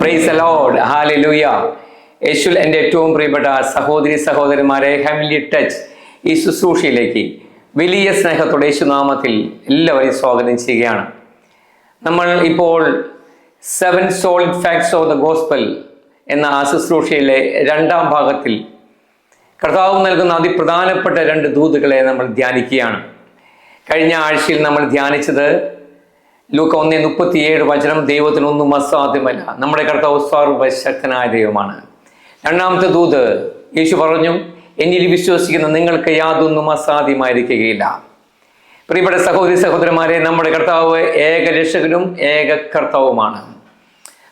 Price allowed hallelujah യേശുൽ എന്റെ ഏറ്റവും പ്രിയപ്പെട്ട സഹോദരി സഹോദരന്മാരെ ഹെമിലി ടച്ച് ഈ ശുശ്രൂഷയിലേക്ക് വലിയ സ്നേഹത്തോടെ യേശുനാമത്തിൽ എല്ലാവരെയും സ്വാഗതം ചെയ്യുകയാണ്. നമ്മൾ ഇപ്പോൾ seven solid facts of the gospel എന്ന ആ ശുശ്രൂഷയിലെ രണ്ടാം ഭാഗത്തിൽ കർത്താവ് നൽകുന്ന അതിപ്രധാനപ്പെട്ട രണ്ട് ദൂതുകളെ നമ്മൾ ധ്യാനിക്കുകയാണ്. കഴിഞ്ഞ ആഴ്ചയിൽ നമ്മൾ ധ്യാനിച്ചത് ലൂക്ക ഒന്നേ മുപ്പത്തിയേഴ് വചനം ദൈവത്തിനൊന്നും അസാധ്യമല്ല. നമ്മുടെ കർത്താവ് സർവശക്തനായ ദൈവമാണ്. രണ്ടാമത്തെ ദൂത് യേശു പറഞ്ഞു എന്നിൽ വിശ്വസിക്കുന്ന നിങ്ങൾക്ക് യാതൊന്നും അസാധ്യമായിരിക്കുകയില്ല. പ്രിയപ്പെട്ട സഹോദരി സഹോദരന്മാരെ നമ്മുടെ കർത്താവ് ഏക രക്ഷകനും ഏക കർത്താവുമാണ്.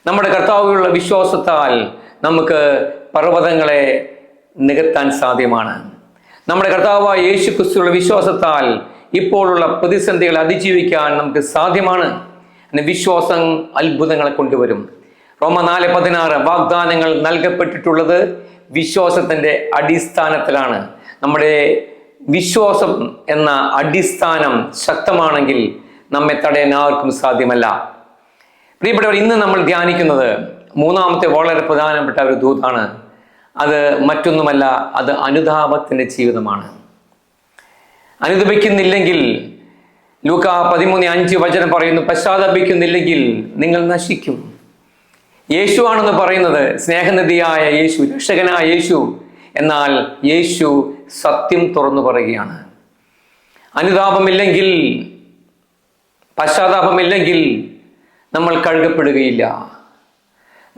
നമ്മുടെ കർത്താവിലുള്ള വിശ്വാസത്താൽ നമുക്ക് പർവതങ്ങളെ നികത്താൻ സാധ്യമാണ്. നമ്മുടെ കർത്താവായ യേശു ക്രിസ്തുള്ള വിശ്വാസത്താൽ ഇപ്പോഴുള്ള പ്രതിസന്ധികളെ അതിജീവിക്കാൻ നമുക്ക് സാധ്യമാണ് വിശ്വാസം അത്ഭുതങ്ങളെ കൊണ്ടുവരും. റോമ നാല് പതിനാറ് വാഗ്ദാനങ്ങൾ നൽകപ്പെട്ടിട്ടുള്ളത് വിശ്വാസത്തിന്റെ അടിസ്ഥാനത്തിലാണ്. നമ്മുടെ വിശ്വാസം എന്ന അടിസ്ഥാനം ശക്തമാണെങ്കിൽ നമ്മെ തടയാൻ ആർക്കും സാധ്യമല്ല. പ്രിയപ്പെട്ടവർ ഇന്ന് നമ്മൾ ധ്യാനിക്കുന്നത് മൂന്നാമത്തെ വളരെ പ്രധാനപ്പെട്ട ഒരു ദൂതാണ്. അത് മറ്റൊന്നുമല്ല അത് അനുതാപത്തിന്റെ ജീവിതമാണ്. അനുദപിക്കുന്നില്ലെങ്കിൽ ലൂക്ക പതിമൂന്ന് അഞ്ച് വചനം പറയുന്നു പശ്ചാത്തപിക്കുന്നില്ലെങ്കിൽ നിങ്ങൾ നശിക്കും. യേശു ആണെന്ന് പറയുന്നത് സ്നേഹനിധിയായ യേശു രക്ഷകനായ യേശു. എന്നാൽ യേശു സത്യം തുറന്നു പറയുകയാണ്. അനുതാപമില്ലെങ്കിൽ പശ്ചാത്താപമില്ലെങ്കിൽ നമ്മൾ കഴുകപ്പെടുകയില്ല.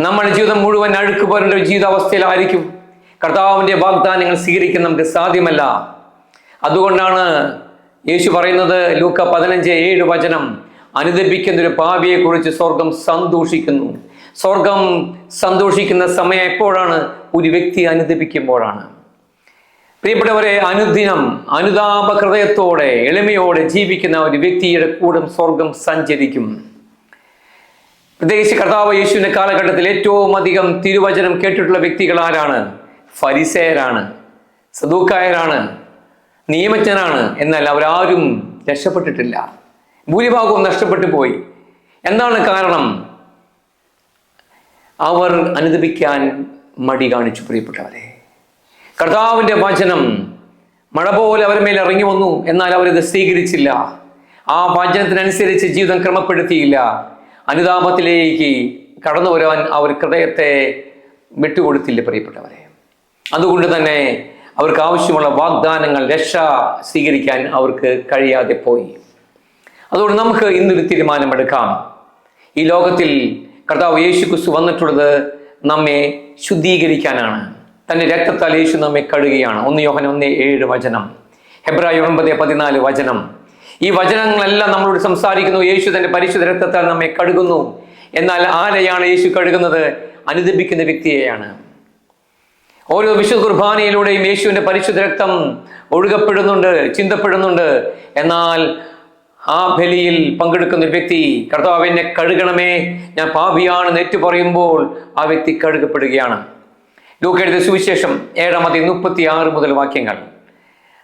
നമ്മുടെ ജീവിതം മുഴുവൻ അഴുക്ക് പോരേണ്ട ഒരു ജീവിതാവസ്ഥയിലായിരിക്കും. കർത്താവിന്റെ വാഗ്ദാനങ്ങൾ സ്വീകരിക്കാൻ നമുക്ക് സാധ്യമല്ല. അതുകൊണ്ടാണ് യേശു പറയുന്നത് ലൂക്ക പതിനഞ്ച് ഏഴ് വചനം അനുദപിക്കുന്ന ഒരു പാപിയെ കുറിച്ച് സ്വർഗം സന്തോഷിക്കുന്നു. സ്വർഗം സന്തോഷിക്കുന്ന സമയം എപ്പോഴാണ്? ഒരു വ്യക്തി അനുദപിക്കുമ്പോഴാണ്. പ്രിയപ്പെട്ടവരെ അനുദിനം അനുതാപ ഹൃദയത്തോടെ എളിമയോടെ ജീവിക്കുന്ന ഒരു വ്യക്തിയുടെ കൂടെ സ്വർഗം സഞ്ചരിക്കും. പ്രത്യേകിച്ച് കർത്താവ് യേശുവിന്റെ കാലഘട്ടത്തിൽ ഏറ്റവും അധികം തിരുവചനം കേട്ടിട്ടുള്ള വ്യക്തികൾ ആരാണ്? ഫരിസേരാണ് സദൂക്കായരാണ് നിയമജ്ഞനാണ് എന്നാൽ അവരാരും രക്ഷപ്പെട്ടിട്ടില്ല. ഭൂരിഭാഗവും നഷ്ടപ്പെട്ടു പോയി. എന്താണ് കാരണം? അവർ അനുദപിക്കാൻ മടി കാണിച്ചു പ്രിയപ്പെട്ടവരെ. കർത്താവിന്റെ വചനം മഴ പോലെ അവരുടെ മേൽ ഇറങ്ങി വന്നു എന്നാൽ അവരിത് സ്വീകരിച്ചില്ല. ആ വചനത്തിനനുസരിച്ച് ജീവിതം ക്രമപ്പെടുത്തിയില്ല. അനുതാപത്തിലേക്ക് കടന്നു വരാൻ അവർ ഹൃദയത്തെ വിട്ടുകൊടുത്തില്ല പ്രിയപ്പെട്ടവരെ. അതുകൊണ്ട് തന്നെ അവർക്ക് ആവശ്യമുള്ള വാഗ്ദാനങ്ങൾ രക്ഷ സ്വീകരിക്കാൻ അവർക്ക് കഴിയാതെ പോയി. അതുകൊണ്ട് നമുക്ക് ഇന്നൊരു തീരുമാനമെടുക്കാം. ഈ ലോകത്തിൽ കർത്താവ് യേശു ക്രിസ്തു വന്നിട്ടുള്ളത് നമ്മെ ശുദ്ധീകരിക്കാനാണ്. തന്റെ രക്തത്താൽ യേശു നമ്മെ കഴുകുകയാണ് ഒന്ന് യോഹന ഒന്ന് ഏഴ് വചനം. ഹെബ്രായ ഒൻപത് പതിനാല് വചനം. ഈ വചനങ്ങളെല്ലാം നമ്മളോട് സംസാരിക്കുന്നു. യേശു തന്റെ പരിശുദ്ധ രക്തത്താൽ നമ്മെ കഴുകുന്നു. എന്നാൽ ആരെയാണ് യേശു കഴുകുന്നത്? അനുദപിക്കുന്ന വ്യക്തിയെയാണ്. ഓരോ വിശുദ്ധ കുർബാനയിലൂടെയും യേശുവിന്റെ പരിശുദ്ധ രക്തം ഒഴുകപ്പെടുന്നുണ്ട് ചിന്തപ്പെടുന്നുണ്ട്. എന്നാൽ ആ ബലിയിൽ പങ്കെടുക്കുന്ന വ്യക്തി കർത്താവ് എന്നെ കഴുകണമേ ഞാൻ പാപിയാണ് ഏറ്റു പറയുമ്പോൾ ആ വ്യക്തി കഴുകപ്പെടുകയാണ്. ലൂക്കെഴുതിയ സുവിശേഷം ഏഴാമത്തെ മുപ്പത്തി ആറ് മുതൽ വാക്യങ്ങൾ.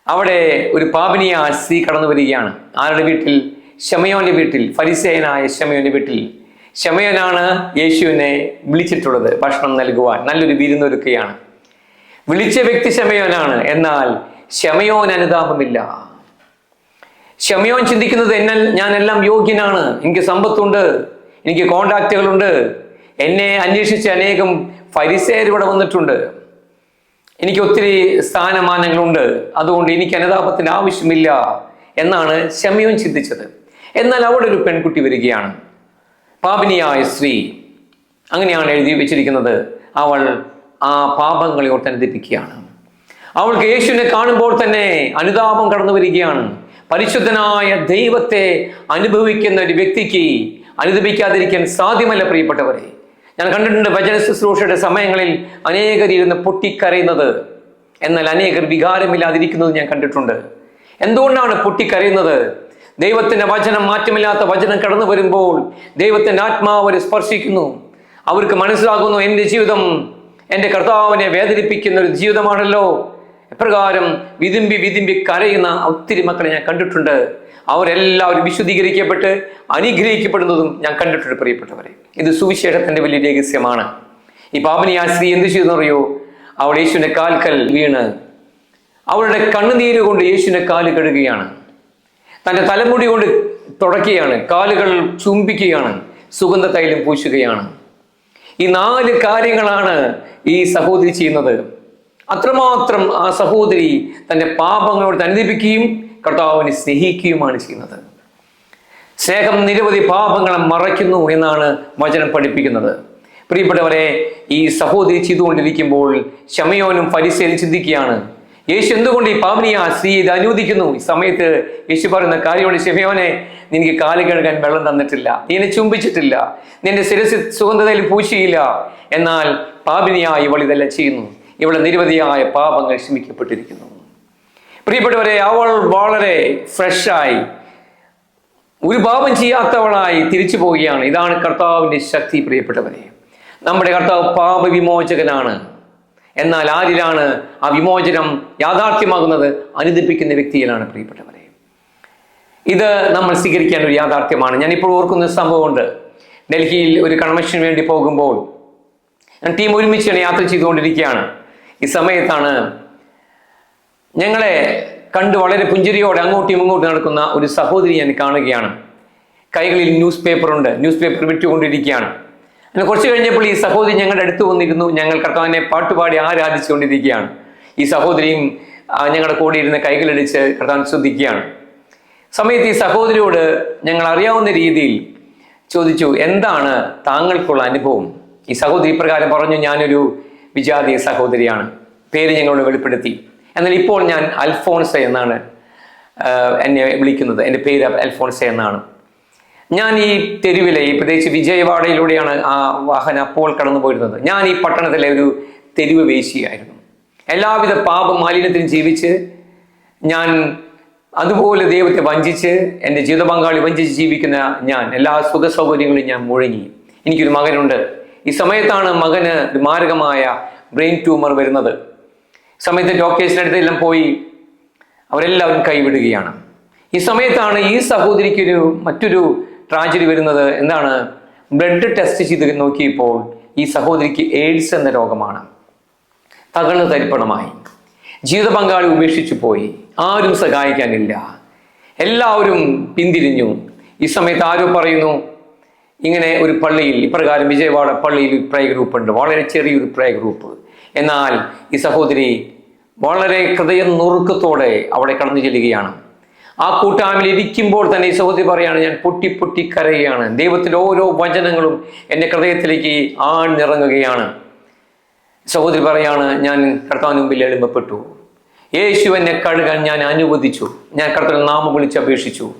അവിടെ ഒരു പാപിനിയ സ്ത്രീ കടന്നു വരികയാണ്. ആരുടെ വീട്ടിൽ? ഷമയോന്റെ വീട്ടിൽ. ഫരിസേയനായ ഷമയോന്റെ വീട്ടിൽ. ഷമയോനാണ് യേശുവിനെ വിളിച്ചിട്ടുള്ളത് ഭക്ഷണം നൽകുവാൻ. നല്ലൊരു വിരുന്നൊരുക്കുകയാണ്. വിളിച്ച വ്യക്തി ശമയോനാണ്. എന്നാൽ ശമയോൻ അനുതാപമില്ല. ശമയോൻ ചിന്തിക്കുന്നത് എന്നെ ഞാൻ എല്ലാം യോഗ്യനാണ്. എനിക്ക് സമ്പത്തുണ്ട്. എനിക്ക് കോണ്ടാക്റ്റുകളുണ്ട് എന്നെ അന്വേഷിച്ച് അനേകം ഫരിസേർ ഇവിടെ വന്നിട്ടുണ്ട്. എനിക്ക് ഒത്തിരി സ്ഥാനമാനങ്ങളുണ്ട്. അതുകൊണ്ട് എനിക്ക് അനുതാപത്തിന് ആവശ്യമില്ല എന്നാണ് ശമയോൻ ചിന്തിച്ചത്. എന്നാൽ അവിടെ ഒരു പെൺകുട്ടി വരികയാണ്. പാപിനിയായ സ്ത്രീ. അങ്ങനെയാണ് എഴുതി വെച്ചിരിക്കുന്നത്. അവൾ ആ പാപങ്ങളെ ഒട്ടനുദിപ്പിക്കുകയാണ്. അവൾക്ക് യേശുവിനെ കാണുമ്പോൾ തന്നെ അനുതാപം കടന്നു വരികയാണ്. പരിശുദ്ധനായ ദൈവത്തെ അനുഭവിക്കുന്ന ഒരു വ്യക്തിക്ക് അനുദപിക്കാതിരിക്കാൻ സാധ്യമല്ല പ്രിയപ്പെട്ടവരെ. ഞാൻ കണ്ടിട്ടുണ്ട് വചന ശുശ്രൂഷയുടെ സമയങ്ങളിൽ അനേകർ ഇരുന്ന് പൊട്ടിക്കരയുന്നത്. എന്നാൽ അനേകർ വികാരമില്ലാതിരിക്കുന്നത് ഞാൻ കണ്ടിട്ടുണ്ട്. എന്തുകൊണ്ടാണ് പൊട്ടിക്കരയുന്നത്? ദൈവത്തിന്റെ വചനം മാറ്റമില്ലാത്ത വചനം കടന്നു വരുമ്പോൾ ദൈവത്തിന്റെ ആത്മാവ് അവരെ സ്പർശിക്കുന്നു. അവർക്ക് മനസ്സിലാകുന്നു എന്റെ ജീവിതം എന്റെ കർത്താവിനെ വേദനിപ്പിക്കുന്ന ഒരു ജീവിതമാണല്ലോ. എപ്രകാരം വിതുമ്പി വിതുമ്പി കരയുന്ന ഒത്തിരി മക്കളെ ഞാൻ കണ്ടിട്ടുണ്ട്. അവരെല്ലാവരും വിശുദ്ധീകരിക്കപ്പെട്ട് അനുഗ്രഹിക്കപ്പെടുന്നതും ഞാൻ കണ്ടിട്ടുണ്ട് പ്രിയപ്പെട്ടവരെ. ഇത് സുവിശേഷത്തിന്റെ വലിയ രഹസ്യമാണ്. ഈ പാപനി ആ സ്ത്രീ എന്ത് ചെയ്തെന്നറിയോ അവൾ യേശുവിന്റെ കാൽക്കൽ വീണ്. അവളുടെ കണ്ണുനീര് കൊണ്ട് യേശുവിന്റെ കാൽ കഴുകുകയാണ്. തന്റെ തലമുടി കൊണ്ട് തുടക്കുകയാണ്. കാലുകൾ ചുംബിക്കുകയാണ്. സുഗന്ധ തൈലം പൂശുകയാണ്. ഈ നാല് കാര്യങ്ങളാണ് ഈ സഹോദരി ചെയ്യുന്നത്. അത്രമാത്രം ആ സഹോദരി തന്റെ പാപങ്ങളോട് അനുദിപ്പിക്കുകയും കർത്താവിനെ സ്നേഹിക്കുകയുമാണ് ചെയ്യുന്നത്. സ്നേഹം നിരവധി പാപങ്ങളെ മറയ്ക്കുന്നു എന്നാണ് വചനം പഠിപ്പിക്കുന്നത്. പ്രിയപ്പെട്ടവരെ ഈ സഹോദരി ചെയ്തുകൊണ്ടിരിക്കുമ്പോൾ ശമയോനും പരിശീലി ചിന്തിക്കുകയാണ് യേശു എന്തുകൊണ്ട് ഈ പാവനിയ സ്ത്രീ ഇത് അനുവദിക്കുന്നു? ഈ സമയത്ത് യേശു പറയുന്ന കാര്യമാണ് ശമയോനെ നിനക്ക് കാൽ കഴുകാൻ വെള്ളം തന്നിട്ടില്ല നീ എന്നെ ചുംബിച്ചിട്ടില്ല നിന്റെ ശിരസ് സുഗന്ധതയിൽ പൂശിയില്ല. എന്നാൽ പാപിനിയായി ഇവൾ ഇതെല്ലാം ചെയ്യുന്നു. ഇവളെ നിരവധിയായ പാപങ്ങൾ ക്ഷമിക്കപ്പെട്ടിരിക്കുന്നു. പ്രിയപ്പെട്ടവരെ അവൾ വളരെ ഫ്രഷായി ഒരു പാപം ചെയ്യാത്തവളായി തിരിച്ചു പോവുകയാണ്. ഇതാണ് കർത്താവിന്റെ ശക്തി പ്രിയപ്പെട്ടവരെ. നമ്മുടെ കർത്താവ് പാപവിമോചകനാണ്. എന്നാൽ ആരിലാണ് ആ വിമോചനം യാഥാർത്ഥ്യമാകുന്നത്? അനുദിപ്പിക്കുന്ന വ്യക്തിയിലാണ് പ്രിയപ്പെട്ടവരെ. ഇത് നമ്മൾ സ്വീകരിക്കേണ്ട ഒരു യാഥാർത്ഥ്യമാണ്. ഞാനിപ്പോൾ ഓർക്കുന്ന ഒരു സംഭവമുണ്ട്. ഡൽഹിയിൽ ഒരു കൺവെൻഷന് വേണ്ടി പോകുമ്പോൾ ഞാൻ ടീം ഒരുമിച്ചാണ് യാത്ര ചെയ്തുകൊണ്ടിരിക്കുകയാണ്. ഈ സമയത്താണ് ഞങ്ങളെ കണ്ട് വളരെ പുഞ്ചിരിയോടെ അങ്ങോട്ടും ഇങ്ങോട്ടും നടക്കുന്ന ഒരു സഹോദരി ഞാൻ കാണുകയാണ്. കൈകളിൽ ന്യൂസ് പേപ്പറുണ്ട്. ന്യൂസ് പേപ്പർ വിറ്റുകൊണ്ടിരിക്കുകയാണ്. അങ്ങനെ കുറച്ച് കഴിഞ്ഞപ്പോൾ ഈ സഹോദരി ഞങ്ങളുടെ അടുത്ത് വന്നിരുന്നു. ഞങ്ങൾ കർത്താവിനെ പാട്ടുപാടി ആരാധിച്ചുകൊണ്ടിരിക്കുകയാണ്. ഈ സഹോദരിയും ഞങ്ങളുടെ കൂടെ ഇരുന്ന് കൈകളടിച്ച് കർത്താവ് ശ്രദ്ധിക്കുകയാണ്. സമയത്ത് ഈ സഹോദരിയോട് ഞങ്ങൾ അറിയാവുന്ന രീതിയിൽ ചോദിച്ചു എന്താണ് താങ്കൾക്കുള്ള അനുഭവം? ഈ സഹോദരി പ്രകാരം പറഞ്ഞു ഞാനൊരു വിജാതീയ സഹോദരിയാണ്. പേര് ഞങ്ങളോട് വെളിപ്പെടുത്തി. എന്നാൽ ഇപ്പോൾ ഞാൻ അൽഫോൺസ എന്നാണ് എന്നെ വിളിക്കുന്നത്. എന്റെ പേര് അൽഫോൺസ എന്നാണ്. ഞാൻ ഈ തെരുവിലെ ഈ പ്രത്യേകിച്ച് വിജയവാഡയിലൂടെയാണ് ആ വാഹനം അപ്പോൾ കടന്നു പോയിരുന്നത്. ഞാൻ ഈ പട്ടണത്തിലെ ഒരു തെരുവ് വേശിയായിരുന്നു. എല്ലാവിധ പാപ മാലിന്യത്തിനും ജീവിച്ച് ഞാൻ അതുപോലെ ദൈവത്തെ വഞ്ചിച്ച് എന്റെ ജീവിത പങ്കാളി വഞ്ചിച്ച് ജീവിക്കുന്ന ഞാൻ എല്ലാ സുഖ സൗകര്യങ്ങളും ഞാൻ മുഴങ്ങി. എനിക്കൊരു മകനുണ്ട്. ഈ സമയത്താണ് മകന് മാരകമായ ബ്രെയിൻ ട്യൂമർ വരുന്നത്. സമയത്ത് ഡോക്ടേഴ്സിന്റെ അടുത്തെല്ലാം പോയി അവരെല്ലാവരും കൈവിടുകയാണ്. ഈ സമയത്താണ് ഈ സഹോദരിക്കൊരു മറ്റൊരു ട്രാജഡി വരുന്നത് എന്താണ്? ബ്ലഡ് ടെസ്റ്റ് ചെയ്ത് നോക്കിയപ്പോൾ ഈ സഹോദരിക്ക് എയ്ഡ്സ് എന്ന രോഗമാണ്. തകർന്ന് തരിപ്പണമായി. ജീവിത പങ്കാളി ഉപേക്ഷിച്ചു പോയി. ആരും സഹായിക്കാനില്ല. എല്ലാവരും പിന്തിരിഞ്ഞു. ഈ സമയത്ത് ആരോ പറയുന്നു ഇങ്ങനെ ഒരു പള്ളിയിൽ ഇപ്രകാരം വിജയവാഡ പള്ളിയിൽ ഒരു പ്രേ ഗ്രൂപ്പ് ഉണ്ട്. വളരെ ചെറിയൊരു പ്രേ ഗ്രൂപ്പ് എന്നാൽ ഈ സഹോദരി വളരെ ഹൃദയ നുറുക്കത്തോടെ അവിടെ കടന്നു ചെല്ലുകയാണ്. ആ കൂട്ടായ്മയിൽ ഇരിക്കുമ്പോൾ തന്നെ ഈ സഹോദരി പറയാണ് ഞാൻ പൊട്ടി പൊട്ടി കരയുകയാണ്. ദൈവത്തിന്റെ ഓരോ വചനങ്ങളും എന്റെ ഹൃദയത്തിലേക്ക് ആഴ്ന്നിറങ്ങുകയാണ്. സഹോദരി പറയാണ് ഞാൻ കർത്താവിന് മുമ്പിൽ എളിമപ്പെട്ടു. യേശു എന്നെ കഴുകാൻ ഞാൻ അനുവദിച്ചു. ഞാൻ കർത്താവിൽ നാമം വിളിച്ച് അപേക്ഷിച്ചു.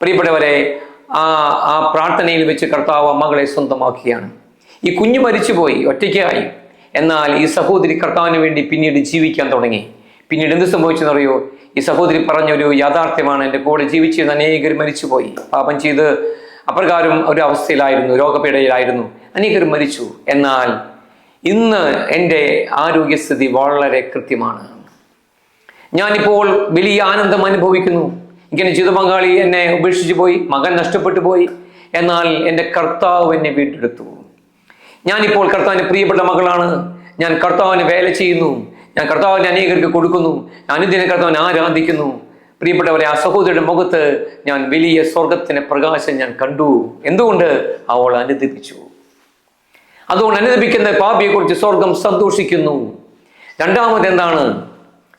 പ്രിയപ്പെട്ടവരെ ആ ആ പ്രാർത്ഥനയിൽ വെച്ച് കർത്താവ് മകളെ സ്വന്തമാക്കിയാണ് ഈ കുഞ്ഞു മരിച്ചുപോയി ഒറ്റയ്ക്കായി. എന്നാൽ ഈ സഹോദരി കർത്താവിന് വേണ്ടി പിന്നീട് ജീവിക്കാൻ തുടങ്ങി. പിന്നീട് എന്ത് സംഭവിച്ചെന്നറിയോ? ഈ സഹോദരി പറഞ്ഞൊരു യാഥാർത്ഥ്യമാണ്. എന്റെ കൂടെ ജീവിച്ചിരുന്ന അനേകർ മരിച്ചുപോയി. പാപം ചെയ്ത് അപ്രകാരം ഒരു അവസ്ഥയിലായിരുന്നു രോഗപീഠയിലായിരുന്നു അനേകർ മരിച്ചു. എന്നാൽ ഇന്ന് എന്റെ ആരോഗ്യസ്ഥിതി വളരെ കൃത്യമാണ്. ഞാനിപ്പോൾ വലിയ ആനന്ദം അനുഭവിക്കുന്നു. ഇങ്ങനെ ജീവിത പങ്കാളി എന്നെ ഉപേക്ഷിച്ചു പോയി മകൻ നഷ്ടപ്പെട്ടു പോയി. എന്നാൽ എന്റെ കർത്താവ് എന്നെ വീണ്ടെടുത്തു. ഞാനിപ്പോൾ കർത്താവിന് പ്രിയപ്പെട്ട മകളാണ്. ഞാൻ കർത്താവിന് വേല ചെയ്യുന്നു. ഞാൻ കർത്താവിനെ അനേകർക്ക് കൊടുക്കുന്നു. അനുദിന കർത്താവിനെ ആരാധിക്കുന്നു. പ്രിയപ്പെട്ടവരെ ആ സഹോദരിയുടെ മുഖത്ത് ഞാൻ വലിയ സ്വർഗത്തിന്റെ പ്രകാശം ഞാൻ കണ്ടു. എന്തുകൊണ്ട്? അവൾ അനുദിപ്പിച്ചു അതുകൊണ്ട് അനുദിപ്പിക്കുന്ന പാപിയെക്കുറിച്ച് സ്വർഗം സന്തോഷിക്കുന്നു. രണ്ടാമത് എന്താണ്?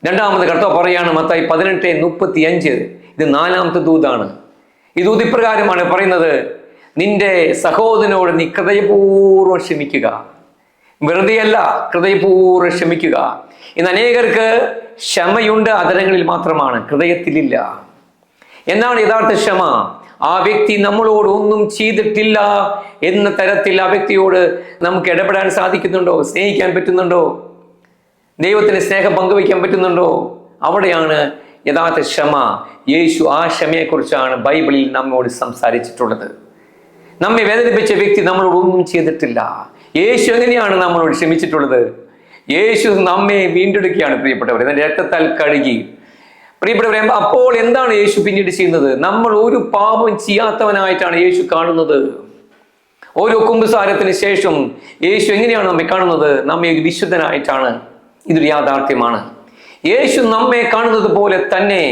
രണ്ടാമത് കർത്താവ് പറയാണ് മത്തായി പതിനെട്ട് മുപ്പത്തി അഞ്ച് ഇത് നാലാമത്തെ ദൂതാണ്. ഈ ദൂത് ഇപ്രകാരമാണ് പറയുന്നത് നിന്റെ സഹോദരനോട് നീ ഹൃദയപൂർവം ക്ഷമിക്കുക. വെറുതെയല്ല ഹൃദയപൂർവം ക്ഷമിക്കുക. ഇന്ന് അനേകർക്ക് ക്ഷമയുണ്ട് അതരങ്ങളിൽ മാത്രമാണ് ഹൃദയത്തിലില്ല. എന്നാണ് യഥാർത്ഥ ക്ഷമ? ആ വ്യക്തി നമ്മളോട് ഒന്നും ചെയ്തിട്ടില്ല എന്ന തരത്തിൽ ആ വ്യക്തിയോട് നമുക്ക് ഇടപെടാൻ സാധിക്കുന്നുണ്ടോ? സ്നേഹിക്കാൻ പറ്റുന്നുണ്ടോ? ദൈവത്തിന് സ്നേഹം പങ്കുവയ്ക്കാൻ പറ്റുന്നുണ്ടോ? അവിടെയാണ് യഥാർത്ഥ ക്ഷമ. യേശു ആ ക്ഷമയെക്കുറിച്ചാണ് ബൈബിളിൽ നമ്മോട് സംസാരിച്ചിട്ടുള്ളത്. നമ്മെ വേദനിപ്പിച്ച വ്യക്തി നമ്മളോട് ഒന്നും ചെയ്തിട്ടില്ല. യേശു എങ്ങനെയാണ് നമ്മളോട് ക്ഷമിച്ചിട്ടുള്ളത്? യേശു നമ്മെ വീണ്ടെടുക്കുകയാണ് പ്രിയപ്പെട്ടവർ ഇതിന്റെ രക്തത്താൽ കഴുകി. പ്രിയപ്പെട്ടവരെ അപ്പോൾ എന്താണ് യേശു പിന്നീട് ചെയ്യുന്നത്? നമ്മൾ ഒരു പാപം ചെയ്യാത്തവനായിട്ടാണ് യേശു കാണുന്നത്. ഓരോ കുമ്പസാരത്തിന് ശേഷം യേശു എങ്ങനെയാണ് നമ്മെ കാണുന്നത്? നമ്മെ ഒരു വിശുദ്ധനായിട്ടാണ്. ഇതൊരു യാഥാർത്ഥ്യമാണ്. യേശു നമ്മെ കാണുന്നത് പോലെ തന്നെ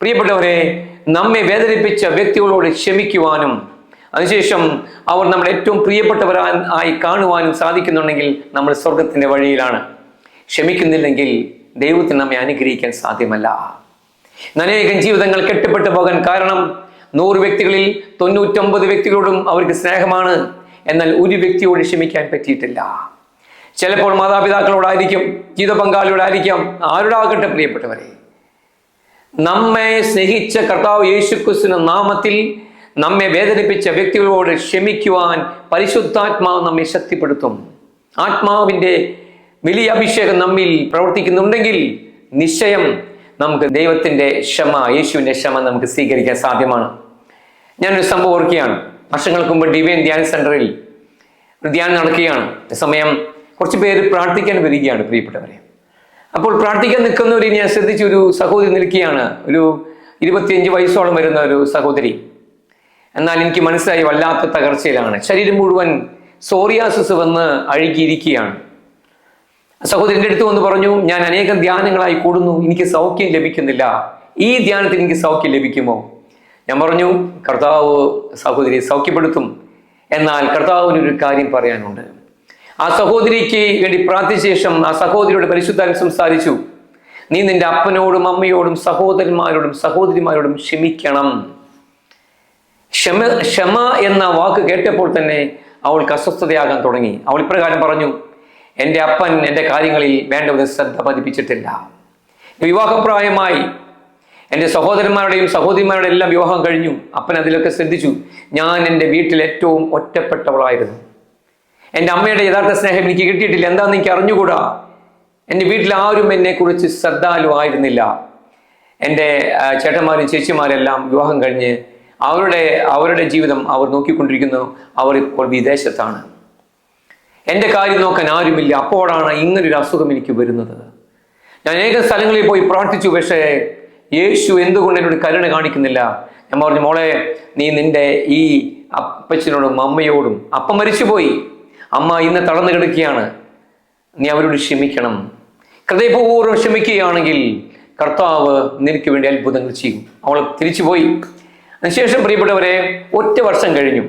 പ്രിയപ്പെട്ടവരെ നമ്മെ വേദനിപ്പിച്ച വ്യക്തികളോട് ക്ഷമിക്കുവാനും അതിനുശേഷം അവർ നമ്മുടെ ഏറ്റവും പ്രിയപ്പെട്ടവരാ ആയി കാണുവാനും സാധിക്കുന്നുണ്ടെങ്കിൽ നമ്മൾ സ്വർഗത്തിന്റെ വഴിയിലാണ്. ക്ഷമിക്കുന്നില്ലെങ്കിൽ ദൈവത്തിന് നമ്മെ അനുഗ്രഹിക്കാൻ സാധ്യമല്ല. അനേകം ജീവിതങ്ങൾ കെട്ടിപ്പെട്ടു പോകാൻ കാരണം നൂറ് വ്യക്തികളിൽ തൊണ്ണൂറ്റൊമ്പത് വ്യക്തികളോടും അവർക്ക് സ്നേഹമാണ്. എന്നാൽ ഒരു വ്യക്തിയോട് ക്ഷമിക്കാൻ പറ്റിയിട്ടില്ല. ചിലപ്പോൾ മാതാപിതാക്കളോടായിരിക്കും ജീവിത പങ്കാളിയോടായിരിക്കാം ആരോടാകട്ടെ പ്രിയപ്പെട്ടവരെ. നമ്മെ സ്നേഹിച്ച കർത്താവ് യേശുക്രിസ്തുവിന്റെ നാമത്തിൽ നമ്മെ വേദനിപ്പിച്ച വ്യക്തികളോട് ക്ഷമിക്കുവാൻ പരിശുദ്ധാത്മാവ് നമ്മെ ശക്തിപ്പെടുത്തും. ആത്മാവിന്റെ വലിയ അഭിഷേകം നമ്മിൽ പ്രവർത്തിക്കുന്നുണ്ടെങ്കിൽ നിശ്ചയം നമുക്ക് ദൈവത്തിന്റെ ക്ഷമ യേശുവിന്റെ ക്ഷമ നമുക്ക് സ്വീകരിക്കാൻ സാധ്യമാണ്. ഞാനൊരു സംഭവം ഓർക്കുകയാണ്. വർഷങ്ങൾക്ക് മുമ്പ് ഡിവൈൻ ധ്യാന സെന്ററിൽ ഒരു ധ്യാനം നടക്കുകയാണ്. സമയം കുറച്ച് പേര് പ്രാർത്ഥിക്കാൻ വരികയാണ് പ്രിയപ്പെട്ടവരെ. അപ്പോൾ പ്രാർത്ഥിക്കാൻ നിൽക്കുന്നവരെ ഞാൻ ശ്രദ്ധിച്ച ഒരു സഹോദരി നിൽക്കുകയാണ്. ഒരു ഇരുപത്തിയഞ്ച് വയസ്സോളം വരുന്ന ഒരു സഹോദരി. എന്നാൽ എനിക്ക് മനസ്സിലായി വല്ലാത്ത തകർച്ചയിലാണ്. ശരീരം മുഴുവൻ സോറിയാസിസ് വന്ന് അഴുകിയിരിക്കുകയാണ്. സഹോദരന്റെ അടുത്ത് വന്ന് പറഞ്ഞു ഞാൻ അനേകം ധ്യാനങ്ങളായി കൂടുന്നു എനിക്ക് സൗഖ്യം ലഭിക്കുന്നില്ല. ഈ ധ്യാനത്തിൽ എനിക്ക് സൗഖ്യം ലഭിക്കുമോ? ഞാൻ പറഞ്ഞു കർത്താവ് സഹോദരിയെ സൗഖ്യപ്പെടുത്തും. എന്നാൽ കർത്താവിന് ഒരു കാര്യം പറയാനുണ്ട്. ആ സഹോദരിക്ക് വേണ്ടി പ്രാർത്ഥിച്ച ശേഷം ആ സഹോദരിയുടെ പരിശുദ്ധാൻ സംസാരിച്ചു. നീ നിന്റെ അപ്പനോടും അമ്മയോടും സഹോദരന്മാരോടും സഹോദരിമാരോടും ക്ഷമിക്കണം. ക്ഷമ ക്ഷമ എന്ന വാക്ക് കേട്ടപ്പോൾ തന്നെ അവൾക്ക് അസ്വസ്ഥതയാകാൻ തുടങ്ങി. അവൾ ഇപ്രകാരം പറഞ്ഞു എന്റെ അപ്പൻ എന്റെ കാര്യങ്ങളിൽ വേണ്ടവിധ ശ്രദ്ധ പതിപ്പിച്ചിട്ടില്ല. വിവാഹപ്രായമായി എന്റെ സഹോദരന്മാരുടെയും സഹോദരിമാരുടെയും എല്ലാം വിവാഹം കഴിഞ്ഞു. അപ്പൻ അതിലൊക്കെ ശ്രദ്ധിച്ചു ഞാൻ എന്റെ വീട്ടിൽ ഏറ്റവും ഒറ്റപ്പെട്ടവളായിരുന്നു. എന്റെ അമ്മയുടെ യഥാർത്ഥ സ്നേഹം എനിക്ക് കിട്ടിയിട്ടില്ല. എന്താണെന്ന് എനിക്ക് അറിഞ്ഞുകൂടാ? എന്റെ വീട്ടിൽ ആരും എന്നെക്കുറിച്ച് ശ്രദ്ധാലു ആയിരുന്നില്ല എന്റെ ചേട്ടന്മാരും ചേച്ചിമാരെല്ലാം വിവാഹം കഴിഞ്ഞ് അവരുടെ അവരുടെ ജീവിതം അവർ നോക്കിക്കൊണ്ടിരിക്കുന്നു. അവർ ഇപ്പോൾ വിദേശത്താണ്. എന്റെ കാര്യം നോക്കാൻ ആരുമില്ല. അപ്പോഴാണ് ഇങ്ങനൊരു അസുഖം എനിക്ക് വരുന്നത്. ഞാൻ അനേക സ്ഥലങ്ങളിൽ പോയി പ്രാർത്ഥിച്ചു. പക്ഷേ യേശു എന്തുകൊണ്ട് എന്നോട് കരുണ കാണിക്കുന്നില്ല. ഞാൻ പറഞ്ഞു മോളെ നീ നിന്റെ ഈ അപ്പച്ചനോടും അമ്മയോടും മരിച്ചു പോയി അമ്മ ഇന്ന് തളർന്നു കിടക്കുകയാണ്. നീ അവരോട് ക്ഷമിക്കണം. ഹൃദയപൂർവം ക്ഷമിക്കുകയാണെങ്കിൽ കർത്താവ് നിനക്ക് വേണ്ടി അത്ഭുതങ്ങൾ ചെയ്യും. അവൾ തിരിച്ചുപോയി. അതിനുശേഷം പ്രിയപ്പെട്ടവരെ ഒറ്റ വർഷം കഴിഞ്ഞു.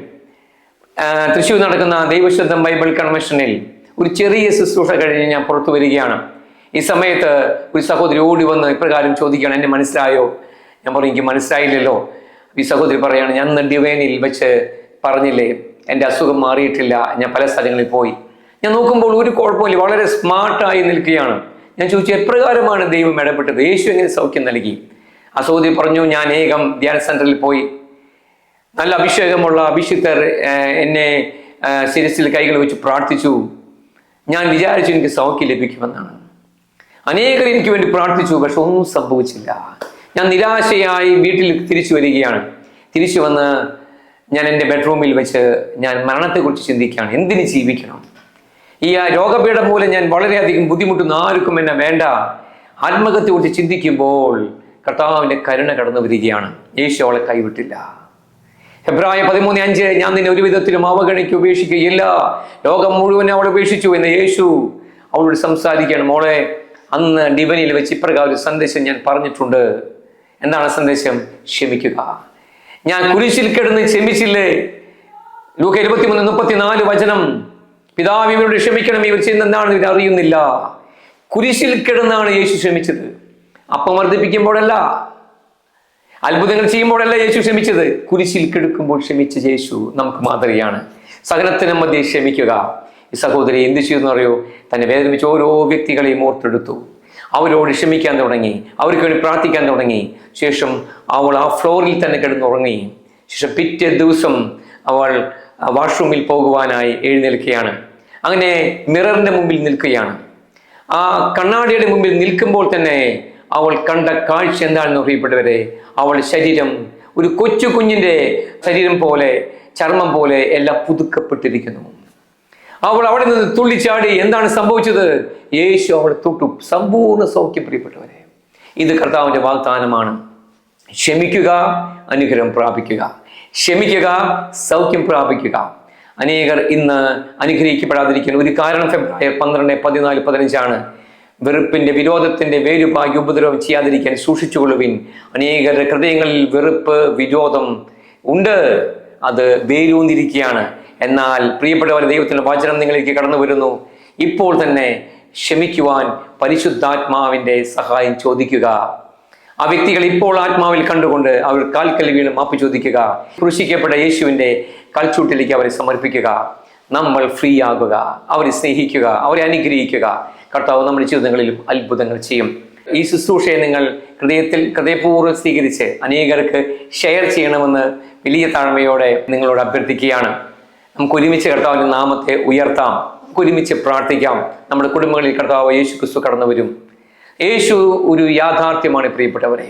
തൃശ്ശൂർ നടക്കുന്ന ദൈവശുദ്ധം ബൈബിൾ കൺവെൻഷനിൽ ഒരു ചെറിയ ശുശ്രൂഷ കഴിഞ്ഞ് ഞാൻ പുറത്തു വരികയാണ്. ഈ സമയത്ത് ഒരു സഹോദരി ഓടി വന്ന് ഇപ്രകാരം ചോദിക്കുകയാണ് എന്നെ മനസ്സിലായോ? ഞാൻ പറഞ്ഞു എനിക്ക് മനസ്സിലായില്ലല്ലോ. ഈ സഹോദരി പറയാണ് ഞാൻ ഡിവൈനിൽ വെച്ച് പറഞ്ഞില്ലേ എന്റെ അസുഖം മാറിയിട്ടില്ല ഞാൻ പല സ്ഥലങ്ങളിൽ പോയി. ഞാൻ നോക്കുമ്പോൾ ഒരു കുഴപ്പമില്ല വളരെ സ്മാർട്ടായി നിൽക്കുകയാണ്. ഞാൻ ചോദിച്ചു എപ്രകാരമാണ് ദൈവം ഇടപെട്ടത്? യേശു എങ്ങനെ സൗഖ്യം നൽകി. സഹോദരി പറഞ്ഞു ഞാൻ ഏകം ധ്യാന സെന്ററിൽ പോയി. നല്ല അഭിഷേകമുള്ള അഭിഷിക്തർ എന്നെ ശിരസിൽ കൈകൾ വെച്ച് പ്രാർത്ഥിച്ചു. ഞാൻ വിചാരിച്ചു എനിക്ക് സൗഖ്യം ലഭിക്കുമെന്നാണ്. അനേകർ എനിക്ക് വേണ്ടി പ്രാർത്ഥിച്ചു പക്ഷെ ഒന്നും സംഭവിച്ചില്ല. ഞാൻ നിരാശയായി വീട്ടിൽ തിരിച്ചു വരികയാണ്. തിരിച്ചു വന്ന് ഞാൻ എന്റെ ബെഡ്റൂമിൽ വെച്ച് ഞാൻ മരണത്തെക്കുറിച്ച് ചിന്തിക്കുകയാണ്. എന്തിന് ജീവിക്കണം? ഈ ആ രോഗപീഠം മൂലം ഞാൻ വളരെയധികം ബുദ്ധിമുട്ടുന്ന ആർക്കും എന്നെ വേണ്ട. ആത്മഹത്യയെക്കുറിച്ച് ചിന്തിക്കുമ്പോൾ കർത്താവിന്റെ കരുണ കടന്നു വരികയാണ്. യേശു അവളെ കൈവിട്ടില്ല. എബ്രായ പതിമൂന്ന് അഞ്ച് ഞാൻ നിന്നെ ഒരു വിധത്തിലും അവഗണിക്ക് ഉപേക്ഷിക്കുകയില്ല ലോകം മുഴുവൻ അവൾ ഉപേക്ഷിച്ചു എന്ന് യേശു അവളോട് സംസാരിക്കുകയാണ്. മോളെ അന്ന് ഡിവനിൽ വെച്ച് ഇപ്രകാരം ഒരു സന്ദേശം ഞാൻ പറഞ്ഞിട്ടുണ്ട്. എന്താണ് സന്ദേശം? ക്ഷമിക്കുക. ഞാൻ കുരിശിൽ കിടന്ന് ക്ഷമിച്ചില്ലേ? ലൂക്ക ഇരുപത്തിമൂന്ന് മുപ്പത്തിനാല് വചനം. പിതാവ് ഇവരോട് ക്ഷമിക്കണം ഇവർ ചെയ്യുന്ന എന്താണെന്ന് ഇവർ അറിയുന്നില്ല. കുരിശിൽ കിടന്നാണ് യേശു ക്ഷമിച്ചത്. അപ്പം വർദ്ധിപ്പിക്കുമ്പോഴല്ല. അത്ഭുതങ്ങൾ ചെയ്യുമ്പോഴല്ല യേശു ക്ഷമിച്ചത്. കുരിശിൽ കിടക്കുമ്പോൾ ക്ഷമിച്ച യേശു നമുക്ക് മാതൃകയാണ്. സഹനത്തിന് മധ്യേ ക്ഷമിക്കുക. ഈ സഹോദരി എന്ത് ചെയ്തെന്ന് അറിയോ? തന്നെ വേദനിപ്പിച്ച ഓരോ വ്യക്തികളെയും ഓർത്തെടുത്തു. അവരോട് ക്ഷമിക്കാൻ തുടങ്ങി. അവർക്ക് വേണ്ടി പ്രാർത്ഥിക്കാൻ തുടങ്ങി. ശേഷം അവൾ ആ ഫ്ലോറിൽ തന്നെ കിടന്നുറങ്ങി. ശേഷം പിറ്റേ ദിവസം അവൾ വാഷ്റൂമിൽ പോകുവാനായി എഴുന്നേൽക്കുകയാണ്. അങ്ങനെ മിററിന്റെ മുമ്പിൽ നിൽക്കുകയാണ്. ആ കണ്ണാടിയുടെ മുമ്പിൽ നിൽക്കുമ്പോൾ തന്നെ അവൾ കണ്ട കാഴ്ച എന്താണെന്ന് അറിയപ്പെട്ടവരെ അവൾ ശരീരം ഒരു കൊച്ചു കുഞ്ഞിന്റെ ശരീരം പോലെ ചർമ്മം പോലെ എല്ലാം പുതുക്കപ്പെട്ടിരിക്കുന്നു. അവൾ അവിടെ നിന്ന് തുള്ളിച്ചാടി എന്താണ് സംഭവിച്ചത്? യേശു അവൾ തൊട്ടു. സമ്പൂർണ സൗഖ്യം പ്രിയപ്പെട്ടവരെ ഇത് കർത്താവിന്റെ വാഗ്ദാനമാണ്. ക്ഷമിക്കുക അനുഗ്രഹം പ്രാപിക്കുക. ക്ഷമിക്കുക സൗഖ്യം പ്രാപിക്കുക. അനേകർ ഇന്ന് അനുഗ്രഹിക്കപ്പെടാതിരിക്കുന്ന ഒരു കാരണം ഫെബ്രുവരി പന്ത്രണ്ട് പതിനാല് പതിനഞ്ചാണ്. വെറുപ്പിന്റെ വിരോധത്തിന്റെ വേരുപാകി ഉപദ്രവം ചെയ്യാതിരിക്കാൻ സൂക്ഷിച്ചുകൊള്ളുവിൻ. അനേകരുടെ ഹൃദയങ്ങളിൽ വെറുപ്പ് വിരോധം ഉണ്ട്. അത് വേരൂന്നിരിക്കുകയാണ്. എന്നാൽ പ്രിയപ്പെട്ടവർ ദൈവത്തിന്റെ വചനം നിങ്ങളിലേക്ക് കടന്നു വരുന്നു ഇപ്പോൾ തന്നെ ക്ഷമിക്കുവാൻ പരിശുദ്ധാത്മാവിന്റെ സഹായം ചോദിക്കുക. ആ വ്യക്തികൾ ഇപ്പോൾ ആത്മാവിൽ കണ്ടുകൊണ്ട് അവർ കാൽക്കൽ വീണ് മാപ്പ് ചോദിക്കുക. ക്രൂശിക്കപ്പെട്ട യേശുവിന്റെ കൽച്ചൂട്ടിലേക്ക് അവരെ സമർപ്പിക്കുക. നമ്മൾ ഫ്രീ ആകുക അവരെ സ്നേഹിക്കുക അവരെ അനുഗ്രഹിക്കുക. കർത്താവ് നമ്മുടെ ജീവിതങ്ങളിലും അത്ഭുതങ്ങൾ ചെയ്യും. ഈ ശുശ്രൂഷയെ നിങ്ങൾ ഹൃദയത്തിൽ ഹൃദയപൂർവം സ്വീകരിച്ച് അനേകർക്ക് ഷെയർ ചെയ്യണമെന്ന് വലിയ താഴ്മയോടെ നിങ്ങളോട് അഭ്യർത്ഥിക്കുകയാണ്. നമുക്ക് ഒരുമിച്ച് കർത്താവിന്റെ നാമത്തെ ഉയർത്താം. ഒരുമിച്ച് പ്രാർത്ഥിക്കാം. നമ്മുടെ കുടുംബങ്ങളിൽ കർത്താവ് യേശു ക്രിസ്തു കടന്നു വരും യേശു ഒരു യാഥാർത്ഥ്യമാണ് പ്രിയപ്പെട്ടവരെ.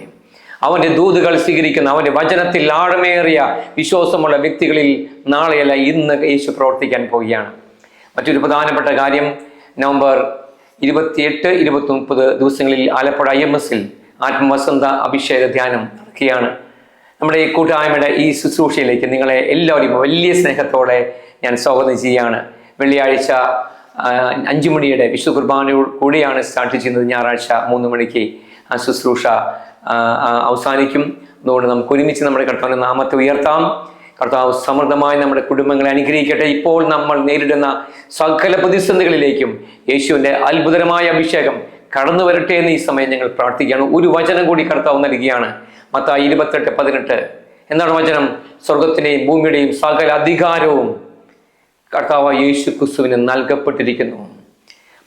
അവന്റെ ദൂതുകൾ സ്വീകരിക്കുന്ന അവന്റെ വചനത്തിൽ ആഴമേറിയ വിശ്വാസമുള്ള വ്യക്തികളിൽ നാളെയല്ല ഇന്ന് യേശു പ്രവർത്തിക്കാൻ പോവുകയാണ്. മറ്റൊരു പ്രധാനപ്പെട്ട കാര്യം നവംബർ ഇരുപത്തിയെട്ട് ഇരുപത്തി മുപ്പത് ദിവസങ്ങളിൽ ആലപ്പുഴ ഐ എം എസിൽ ആത്മവസന്ത അഭിഷേക ധ്യാനം നടക്കുകയാണ്. നമ്മുടെ ഈ കൂട്ടായ്മയുടെ ഈ ശുശ്രൂഷയിലേക്ക് നിങ്ങളെ എല്ലാവരെയും വലിയ സ്നേഹത്തോടെ ഞാൻ സ്വാഗതം ചെയ്യുകയാണ്. വെള്ളിയാഴ്ച അഞ്ചു മണിയുടെ വിശുദ്ധ കുർബാനയോട് കൂടിയാണ് സ്റ്റാർട്ട് ചെയ്യുന്നത് ഞായറാഴ്ച മൂന്ന് മണിക്ക്. ആ ശുശ്രൂഷ അവസാനിക്കും. അതുകൊണ്ട് നമുക്ക് ഒരുമിച്ച് നമ്മുടെ കർത്താവിന്റെ നാമത്തെ ഉയർത്താം. കർത്താവ് സമൃദ്ധമായി നമ്മുടെ കുടുംബങ്ങളെ അനുഗ്രഹിക്കട്ടെ. ഇപ്പോൾ നമ്മൾ നേരിടുന്ന സകല പ്രതിസന്ധികളിലേക്കും യേശുവിന്റെ അത്ഭുതകരമായ അഭിഷേകം കടന്നു വരട്ടെ എന്ന് ഈ സമയം ഞങ്ങൾ പ്രാർത്ഥിക്കുകയാണ്. ഒരു വചനം കൂടി കർത്താവ് നൽകുകയാണ്. മത്തായി ഇരുപത്തെട്ട് പതിനെട്ട്. എന്താണ് വചനം? സ്വർഗത്തിന്റെയും ഭൂമിയുടെയും സകല അധികാരവും കർത്താവ് യേശു ക്രിസ്തുവിന് നൽകപ്പെട്ടിരിക്കുന്നു.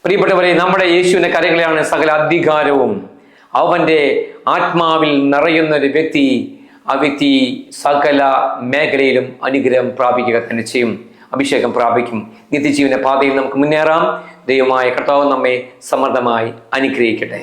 പ്രിയപ്പെട്ടവരെ നമ്മുടെ യേശുവിന്റെ കരങ്ങളെയാണ് സകല അധികാരവും. അവന്റെ ആത്മാവിൽ നിറയുന്ന ഒരു വ്യക്തി ആ വ്യക്തി സകല മേഖലയിലും അനുഗ്രഹം പ്രാപിക്കുക തന്നെ ചെയ്യും അഭിഷേകം പ്രാപിക്കും. നിത്യജീവന പാതയിൽ നമുക്ക് മുന്നേറാം. ദൈവമായ കർത്താവ് നമ്മെ സമൃദ്ധമായി അനുഗ്രഹിക്കട്ടെ.